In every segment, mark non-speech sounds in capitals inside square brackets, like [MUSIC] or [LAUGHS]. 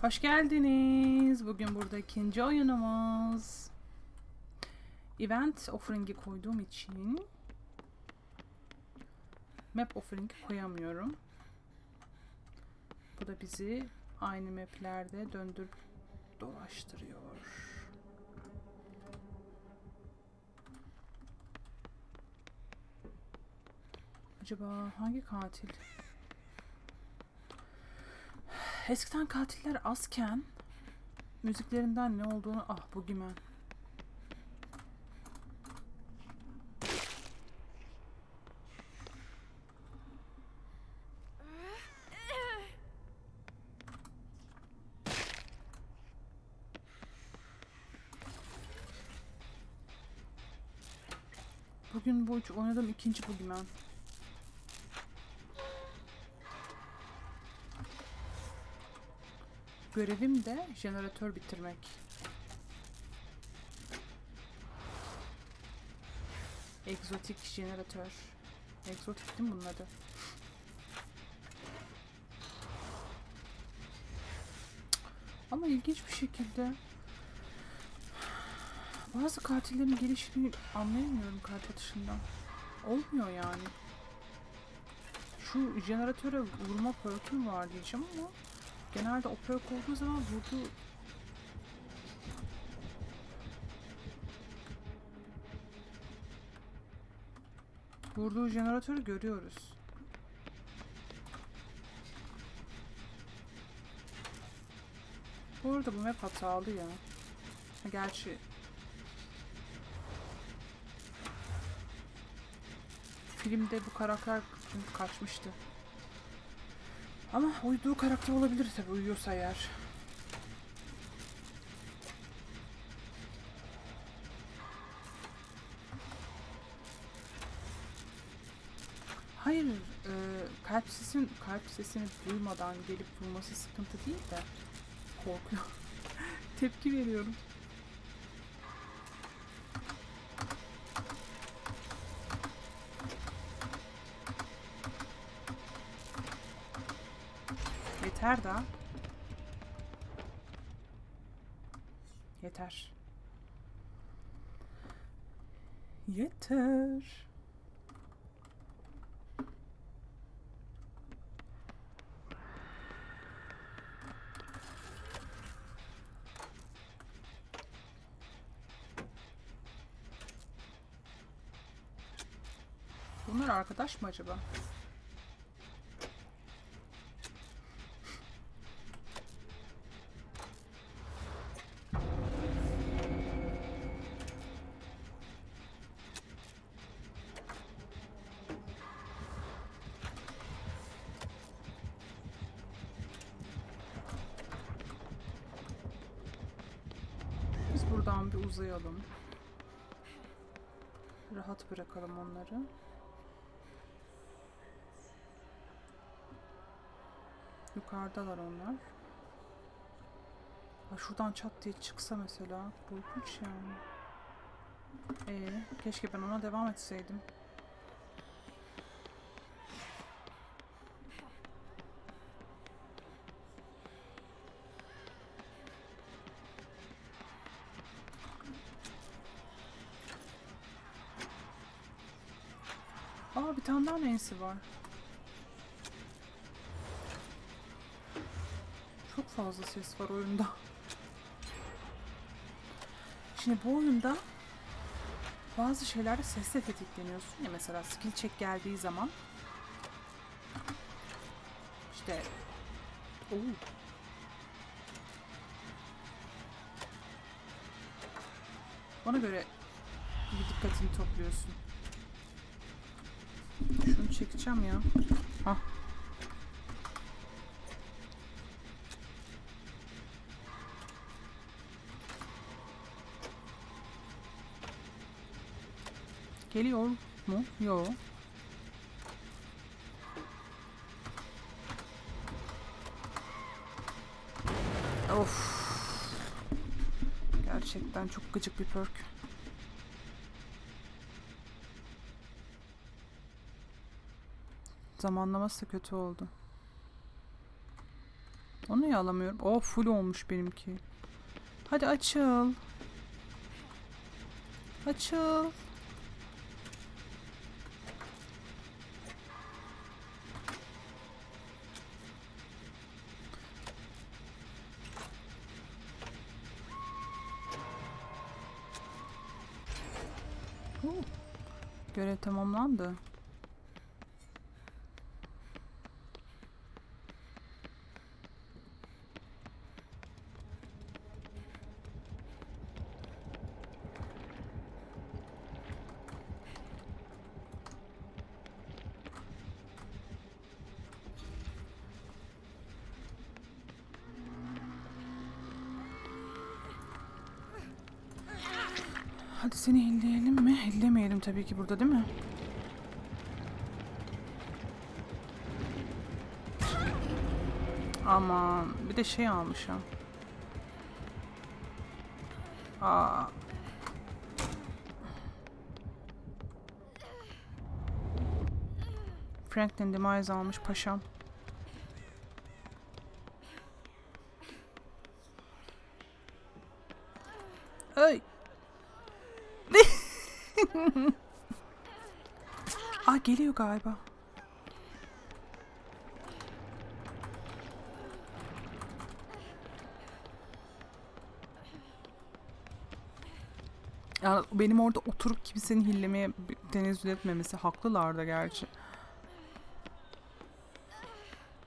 Hoş geldiniz. Bugün burada ikinci oyunumuz. Event offering'i koyduğum için map offering koyamıyorum. Bu da bizi aynı maplerde döndürüp dolaştırıyor. Acaba hangi katil? Eskiden katiller azken müziklerinden ne olduğunu ah bu gümen. Bugün bu üç oynadığım ikinci bu gümen. Görevim de jeneratör bitirmek. Egzotik jeneratör. Egzotik değil mi bunun adı? Ama ilginç bir şekilde bazı katillerin gelişini anlayamıyorum kart atışından. Olmuyor yani. Şu jeneratöre vurma perk'üm var diyeceğim ama Genelde o perk olduğu zaman vurduğu vurduğu jeneratörü görüyoruz. Bu arada bu map hatalı ya. Gerçi filmde bu karakter kaçmıştı. Ama uyduğu karakter olabilir tabi uyuyorsa eğer. Hayır, e, kalp sesin kalp sesini duymadan gelip vurması sıkıntı değil de korkuyor. [LAUGHS] Tepki veriyorum. Yeter da. Yeter. Yeter. Bunlar arkadaş mı acaba? Rahat bırakalım onları. Yukarıdalar onlar. Ha, şuradan çat diye çıksa mesela korkunç yani. Ee, keşke ben ona devam etseydim. Nancy var. Çok fazla ses var oyunda. Şimdi bu oyunda bazı şeylerde sesle tetikleniyorsun ya mesela skill check geldiği zaman işte Oo. Ona göre bir dikkatini topluyorsun. Çekeceğim ya. Hah. Geliyor mu? Yo. Of. Gerçekten çok gıcık bir perk. Zamanlaması kötü oldu. Onu ya alamıyorum. Oh full olmuş benimki. Hadi açıl. Açıl. Görev tamamlandı. Hadi seni hilleyelim mi? Hillemeyelim tabii ki burada değil mi? Aman bir de şey almış ha. Aa. Franklin Demise almış paşam. Ay. [LAUGHS] Aa geliyor galiba. Yani benim orada oturup kimsenin hillemeye tenezzül etmemesi haklılar da gerçi.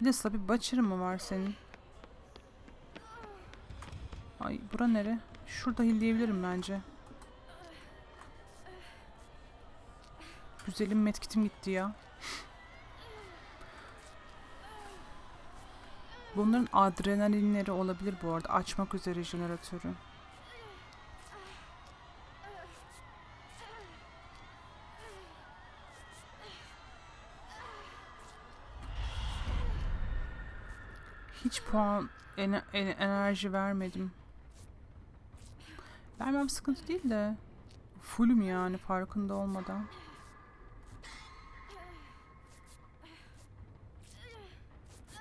Bir de Slappy Butcher'ın mı var senin? Ay bura nere? Şurada hilleyebilirim bence. Güzelim medkitim gitti ya. Bunların adrenalinleri olabilir bu arada. Açmak üzere jeneratörü. Hiç puan ene- enerji vermedim. Vermem sıkıntı değil de fullüm yani farkında olmadan.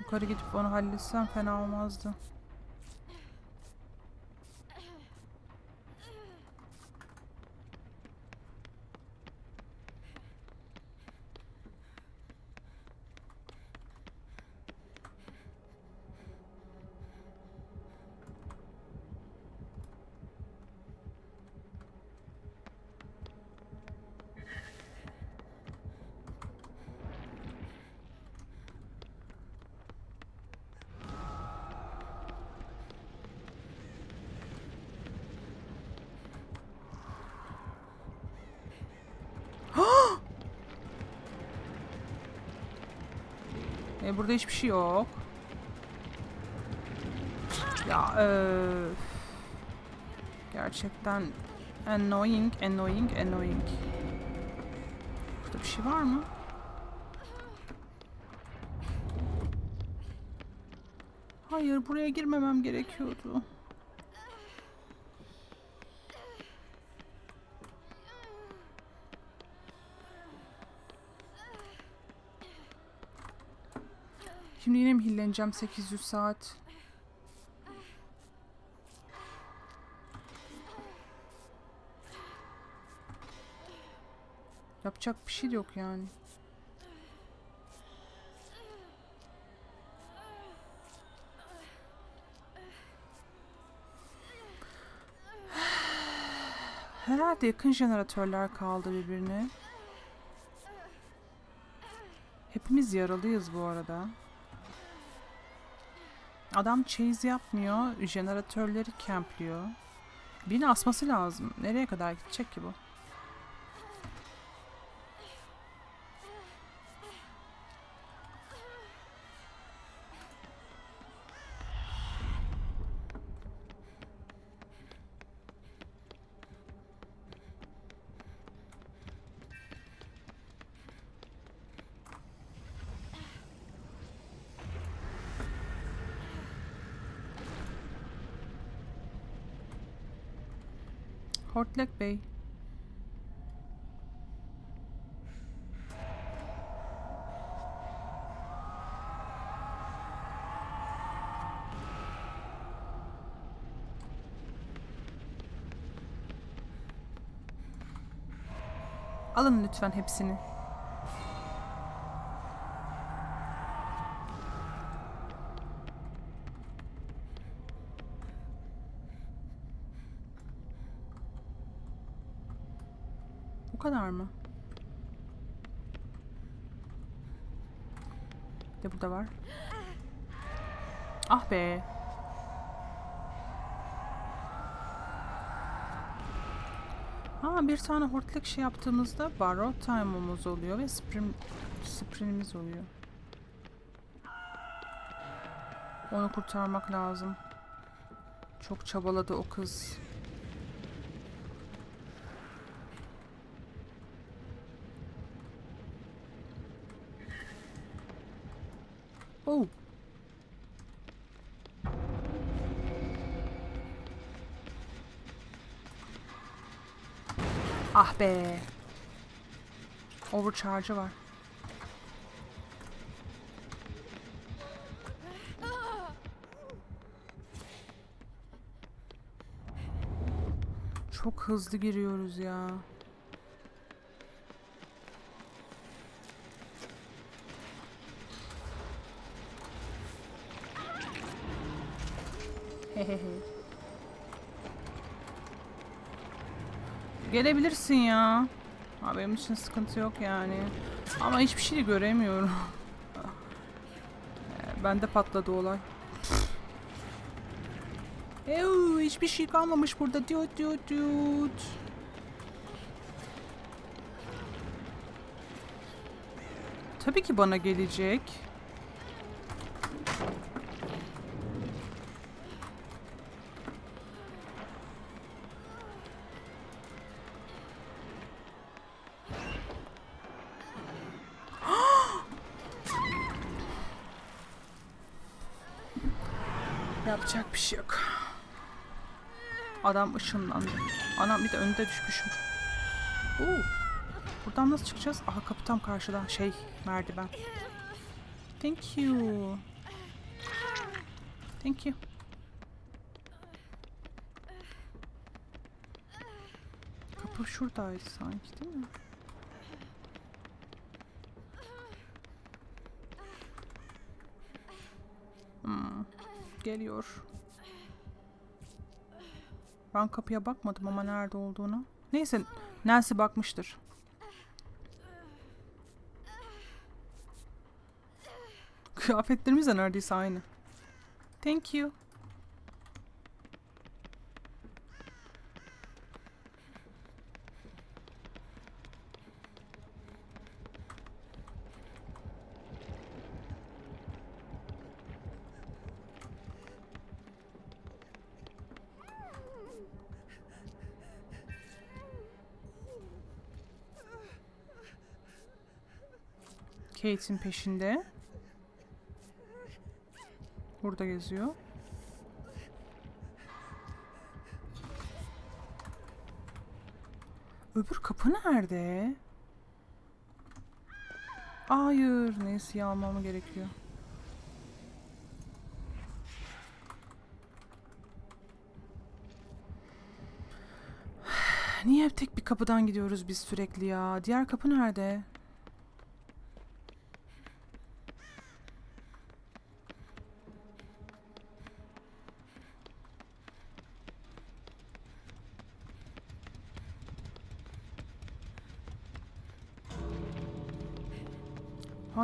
Yukarı gidip onu halletsem fena olmazdı. E, burada hiçbir şey yok. Ya öf. Gerçekten annoying, annoying, annoying. Burada bir şey var mı? Hayır, buraya girmemem gerekiyordu. Şimdi yine mi hilleneceğim 800 saat? Yapacak bir şey yok yani. Herhalde yakın jeneratörler kaldı birbirine. Hepimiz yaralıyız bu arada. Adam chase yapmıyor. Jeneratörleri campliyor. Birini asması lazım. Nereye kadar gidecek ki bu? Hortlak Bey. Alın lütfen hepsini. De burada var. Ah be. Ha bir tane hortlak şey yaptığımızda borrow time'ımız oluyor ve sprint, sprintimiz oluyor. Onu kurtarmak lazım. Çok çabaladı o kız. Ah be. Overcharge'ı var. Çok hızlı giriyoruz ya. Gelebilirsin ya. Ha, benim için sıkıntı yok yani. Ama hiçbir şey göremiyorum. [LAUGHS] Ee, Bende patladı olay. Ew, hiçbir şey kalmamış burada. Dude, dude, dude. Tabii ki bana gelecek. Yapacak bir şey yok. Adam ışınlandı. Anam bir de önde düşmüşüm. Oo. Buradan nasıl çıkacağız? Aha kapı tam karşıda. Şey merdiven. Thank you. Thank you. Kapı şuradaydı sanki değil mi? Geliyor. Ben kapıya bakmadım ama nerede olduğunu. Neyse Nancy bakmıştır. Kıyafetlerimiz de neredeyse aynı. Thank you. Kate'in peşinde. Burada geziyor. Öbür kapı nerede? Hayır, neyse almam gerekiyor. [SIGHS] Niye hep tek bir kapıdan gidiyoruz biz sürekli ya? Diğer kapı nerede?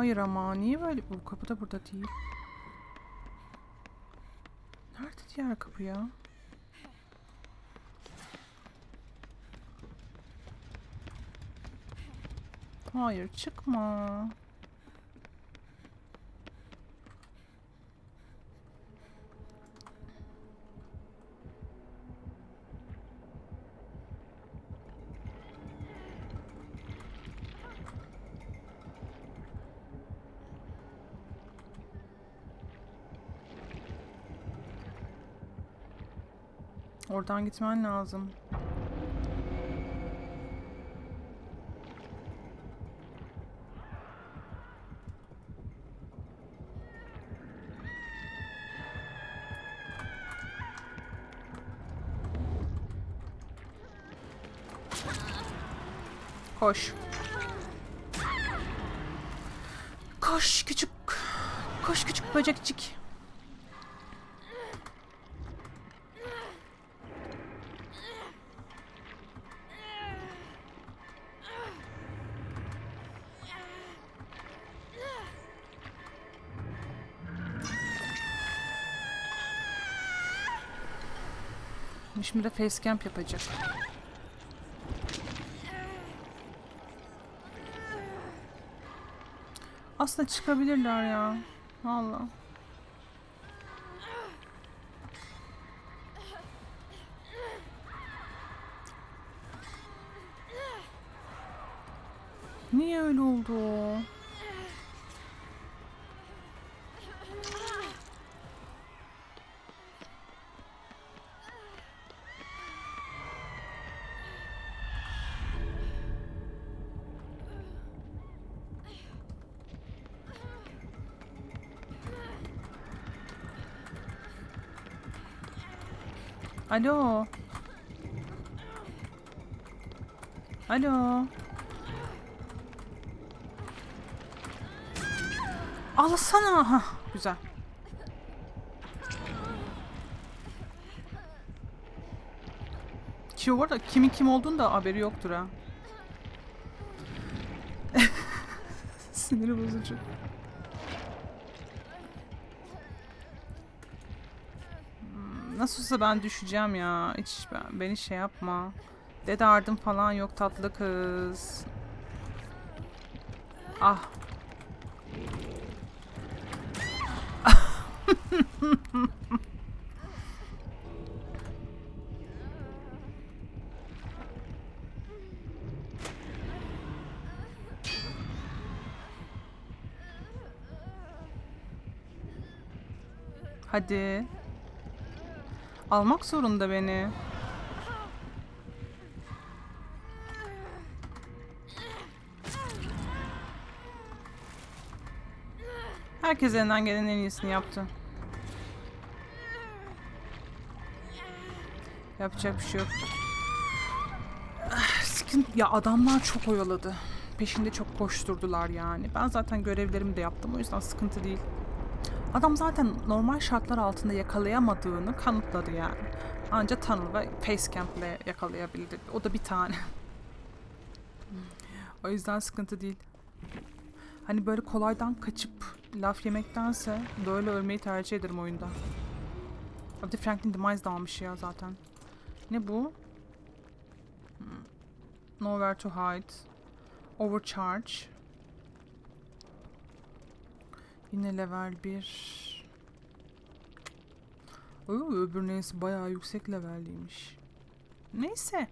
Hayır ama niye böyle? Bu kapı da burada değil. Nerede diğer kapı ya? Hayır çıkma. Oradan gitmen lazım. Koş. Koş küçük. Koş küçük böcekçik. Şimdi de facecamp yapacak. Aslında çıkabilirler ya. Valla. Niye öyle oldu? Alo. Alo. Alsana. Hah, güzel. Ki var da kimin kim olduğunu da haberi yoktur ha. [LAUGHS] Siniri bozucu. Hmm, Nasılsa ben düşeceğim ya. Hiç ben, beni şey yapma. Dede ardım falan yok tatlı kız. Ah. [LAUGHS] Hadi. Almak zorunda beni. Herkes elinden gelen en iyisini yaptı. Yapacak bir şey yok. Ah, Sıkıntı ya adamlar çok oyaladı. Peşinde çok koşturdular yani. Ben zaten görevlerimi de yaptım o yüzden sıkıntı değil. Adam zaten normal şartlar altında yakalayamadığını kanıtladı yani. Ancak Tunnel ve Facecamp ile yakalayabildi. O da bir tane. o yüzden sıkıntı değil. Hani böyle kolaydan kaçıp laf yemektense böyle ölmeyi tercih ederim oyunda. Abi de Franklin Demise de almış ya zaten. Ne bu? Hmm. Nowhere to hide. Overcharge. Yine level 1. Oo, öbür neyse bayağı yüksek levelliymiş. Neyse.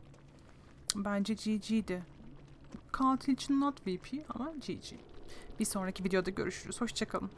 Bence GG'di. Katil için not VP ama GG. Bir sonraki videoda görüşürüz. Hoşçakalın.